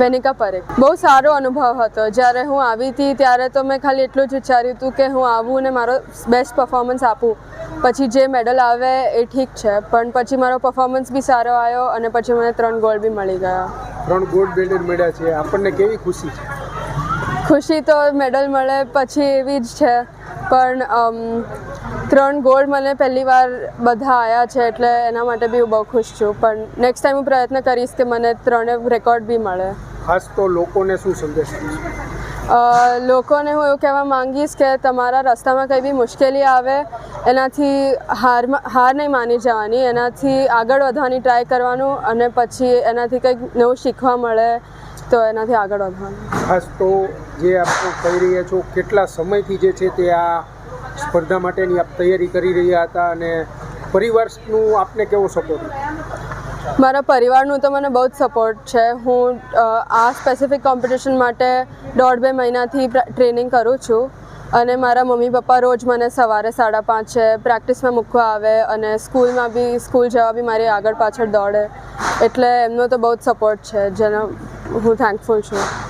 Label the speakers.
Speaker 1: વેનિકા પરેખ બહુ સારો અનુભવ હતો. જ્યારે હું આવી હતી ત્યારે તો મેં ખાલી એટલું જ વિચાર્યું હતું કે હું આવું અને મારો બેસ્ટ પરફોર્મન્સ આપું. પછી જે મેડલ આવે એ ઠીક છે પણ પછી મારો પરફોર્મન્સ બી સારો આવ્યો અને પછી મને ત્રણ ગોલ્ડ બી મળી ગયા.
Speaker 2: ત્રણ ગોલ્ડ મેડલ મળ્યા છે. આપણને કેવી ખુશી છે?
Speaker 1: ખુશી તો મેડલ મળે પછી એવી જ છે પણ ત્રણ ગોલ્ડ મને પહેલી વાર બધા આવ્યા છે એટલે એના માટે બી હું બહુ ખુશ છું. પણ નેક્સ્ટ ટાઈમ હું પ્રયત્ન કરીશ કે મને ત્રણે રેકોર્ડ બી મળે.
Speaker 2: ખાસ તો લોકોને શું સંદેશ
Speaker 1: લોકોને હું એવું કહેવા માંગીશ કે તમારા રસ્તામાં કંઈ બી મુશ્કેલી આવે એનાથી હારમાં હાર નહીં માની જવાની એનાથી આગળ વધવાની ટ્રાય કરવાનું અને પછી એનાથી કંઈક નવું શીખવા મળે તો એનાથી આગળ વધવાનું.
Speaker 2: ખાસ તો જે આપણે કહી રહ્યા છો કેટલા સમયથી જે છે તે આ સ્પર્ધા માટેની આપ તૈયારી કરી રહ્યા હતા અને પરિવારનું આપને કેવો સપોર્ટ
Speaker 1: મારા પરિવારનું તો મને બહુ જ સપોર્ટ છે. હું આ સ્પેસિફિક કોમ્પિટિશન માટે દોઢ બે મહિનાથી ટ્રેનિંગ કરું છું. અને મારા મમ્મી પપ્પા રોજ મને સવારે સાડા પાંચે પ્રેક્ટિસમાં મૂકવા આવે અને સ્કૂલમાં બી, સ્કૂલ જવા બી મારી આગળ પાછળ દોડે. એટલે એમનો તો બહુ જ સપોર્ટ છે, જેનો હું થેન્કફુલ છું.